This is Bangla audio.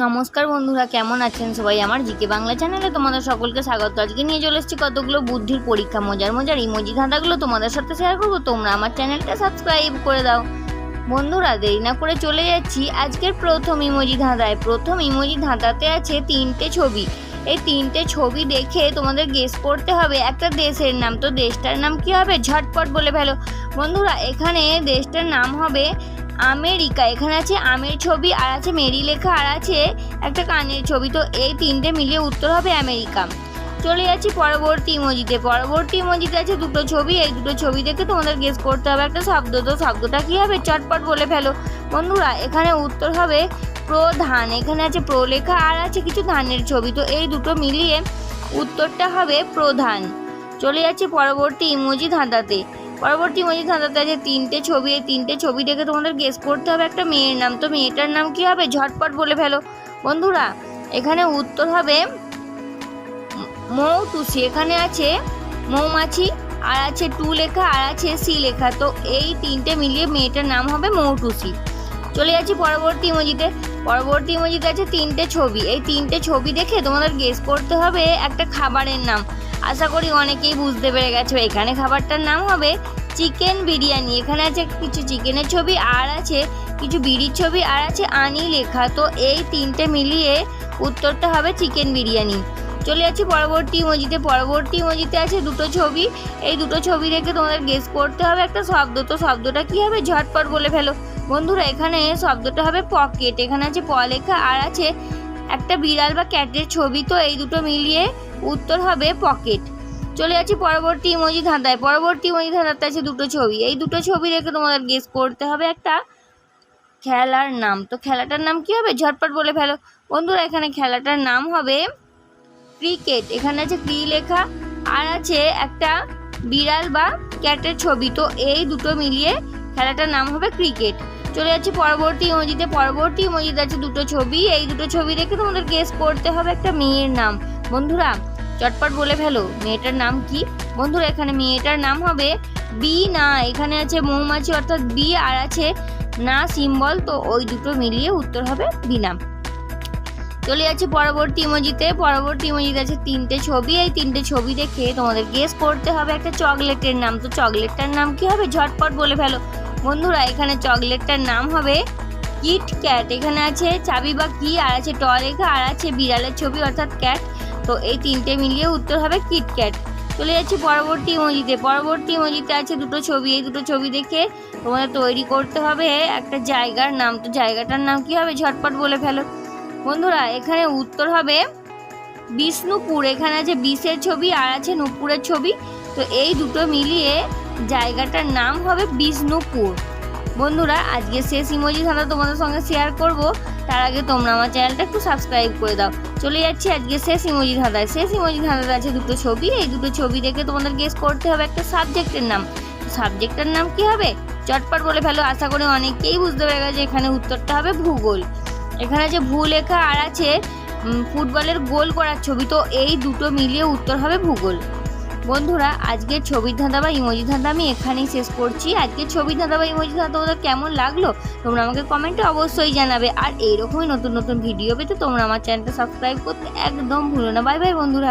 নমস্কার বন্ধুরা, কেমন আছেন সবাই? আমার জিকে বাংলা চ্যানেলে তোমাদের সকলকে স্বাগত। আজকে নিয়ে চলে এসেছি কতগুলো বুদ্ধির পরীক্ষা। মজার মজার ইমোজি ধাঁধাগুলো তোমাদের সাথে শেয়ার করব। তোমরা আমার চ্যানেলটা সাবস্ক্রাইব করে দাও। বন্ধুরা, দেরি না করে চলে যাচ্ছি আজকের প্রথম ইমোজি ধাঁধায়। প্রথম ইমোজি ধাঁধাতে আছে তিনটে ছবি। এই তিনটে ছবি দেখে তোমাদের গেস করতে হবে, একটা দেশের নাম। তো দেশটার নাম কি হবে? ঝটপট বলে ফেলো। বন্ধুরা, এখানে দেশটার নাম হবে আমেরিকা, এখানে আছে আমের ছবি, আর আছে মেরি লেখা, আর আছে একটা কানের ছবি। তো এই তিনটে মিলিয়ে উত্তর হবে আমেরিকা। চলে যাচ্ছি পরবর্তী ইমোজিতে। পরবর্তী ইমোজিতে আছে দুটো ছবি। এই দুটো ছবি দেখে তোমাদের গেস করতে হবে একটা শব্দ। তো শব্দটা কি হবে? চটপট বলে ফেলো। বন্ধুরা, এখানে উত্তর হবে প্রধান। এখানে আছে প্রো লেখা আর আছে কিছু ধানের ছবি। তো এই দুটো মিলিয়ে উত্তরটা হবে প্রধান। চলে যাচ্ছি পরবর্তী ইমোজি ধাঁধাতে। পরবর্তী ইমোজি ধাঁধাতে আছে তিনটে ছবি, এই তিনটে ছবি দেখে তোমাদের গেস করতে হবে একটা মেয়ের নাম। তো মেয়েটার নাম কি হবে? ঝটপট বলে ফেলো। বন্ধুরা, এখানে উত্তর হবে মৌটুসি। এখানে আছে মৌমাছি, আর আছে টু লেখা, আর আছে সি লেখা। তো এই তিনটে মিলিয়ে মেয়েটার নাম হবে মৌটুসি। চলে যাচ্ছি পরবর্তী ইমোজিতে পরবর্তী ইমোজিতে আছে তিনটে ছবি। এই তিনটে ছবি দেখে তোমাদের গেস করতে হবে একটা খাবারের নাম। আশা করি অনেকেই বুঝতে পেরে গেছো, এখানে খাবারটার নাম হবে চিকেন বিরিয়ানি। এখানে আছে কিছু চিকেনের ছবি, আর আছে কিছু বিড়ির ছবি, আর আছে আনি লেখা। তো এই তিনটে মিলিয়ে উত্তরটা হবে চিকেন বিরিয়ানি। চলে যাচ্ছি পরবর্তী ইমোজিতে। পরবর্তী ইমোজিতে আছে দুটো ছবি। এই দুটো ছবি দেখে তোমাদের গেস করতে হবে একটা শব্দ। তো শব্দটা কি হবে? ঝটপট বলে ফেলো। বন্ধুরা, এখানে শব্দটা হবে পকেট। এখানে আছে প লেখা, আর আছে একটা বিড়াল বা ক্যাটের ছবি তো এই দুটো মিলিয়ে উত্তর হবে পকেট। চলে যাচ্ছি পরবর্তী ইমোজি ধাঁধায়। পরবর্তী ইমোজি ধাঁধাতে আছে দুটো ছবি। এই দুটো ছবি দেখে তোমাদের গেস করতে হবে একটা খেলার নাম। তো খেলাটার নাম কি হবে? ঝটপট বলে ফেলো। বন্ধুরা, এখানে খেলাটার নাম হবে ক্রিকেট। এখানে আছে ক্রি লেখা? আর আছে একটা বিড়াল বা ক্যাটের ছবি। তো এই দুটো মিলিয়ে খেলাটার নাম হবে ক্রিকেট। চলে যাচ্ছি পরবর্তী ইমোজিতে। পরবর্তী ইমোজিতে আছে দুটো ছবি। এই দুটো ছবি দেখে তোমাদের গেস করতে হবে একটা মেয়ের নাম। বন্ধুরা, চটপট বলে ফেলো, মেয়েটার নাম কি? বন্ধুরা, এখানে মেয়েটার নাম হবে বি না এখানে আছে মৌমাছি, অর্থাৎ বি, আর আছে না সিম্বল। তো ওই দুটো মিলিয়ে উত্তর হবে বিনা চলে যাচ্ছি পরবর্তী ইমোজিতে। পরবর্তী ইমোজিতে আছে তিনটে ছবি। এই তিনটে ছবি দেখে তোমাদের গেস করতে হবে একটা চকলেটের নাম। তো চকলেটটার নাম কি হবে? ঝটপট বলে ফেলো। বন্ধুরা, এখানে চকলেটটার নাম হবে কিট ক্যাট। এখানে আছে চাবি বা কি, আর আছে ট লেখা, আর আছে বিড়ালের ছবি, অর্থাৎ ক্যাট। তো এই তিনটে মিলিয়ে উত্তর হবে কিট ক্যাট। চলে যাচ্ছি পরবর্তী ইমোজিতে পরবর্তী ইমোজিতে আছে দুটো ছবি। এই দুটো ছবি দেখে তোমাদের তৈরি করতে হবে একটা জায়গার নাম। তো জায়গাটার নাম কি হবে? ঝটপট বলে ফেলো। বন্ধুরা, এখানে উত্তর হবে বিষ্ণুপুর। এখানে আছে বিষের ছবি, আর আছে নুপুরের ছবি। তো এই দুটো মিলিয়ে জায়গাটার নাম হবে বিষ্ণুপুর। বন্ধুরা, আজকে শেষ ইমোজি ধাঁধা তোমাদের সঙ্গে শেয়ার করব। তার আগে তোমরা আমার চ্যানেলটা একটু সাবস্ক্রাইব করে দাও। চলে যাচ্ছি আজকে শেষ ইমোজি ধাঁধায়। শেষ ইমোজি ধাঁধাতে আছে দুটো ছবি। এই দুটো ছবি দেখে তোমাদের গেস করতে হবে একটা সাবজেক্টের নাম। সাবজেক্টের নাম কি হবে? চটপট বলে ফেলো, আশা করি অনেকেই বুঝতে পেরে গেছে। এখানে উত্তরটা হবে ভূগোল। এখানে আছে ভূ লেখা আর আছে ফুটবলের গোল করার ছবি। তো এই দুটো মিলিয়ে উত্তর হবে ভূগোল। বন্ধুরা, আজকের ছবির ধাঁধা বা ইমোজি ধাঁধা আমি এখানেই শেষ করছি। আজকের ছবির ধাঁধা বা ইমোজি ধাঁধা তোমাদের কেমন লাগল? তোমরা আমাকে কমেন্টে অবশ্যই জানাবে। আর এইরকমই নতুন নতুন ভিডিও পেতে তোমরা আমার চ্যানেলটা সাবস্ক্রাইব করতে একদম ভুলো না। বাই বাই বন্ধুরা।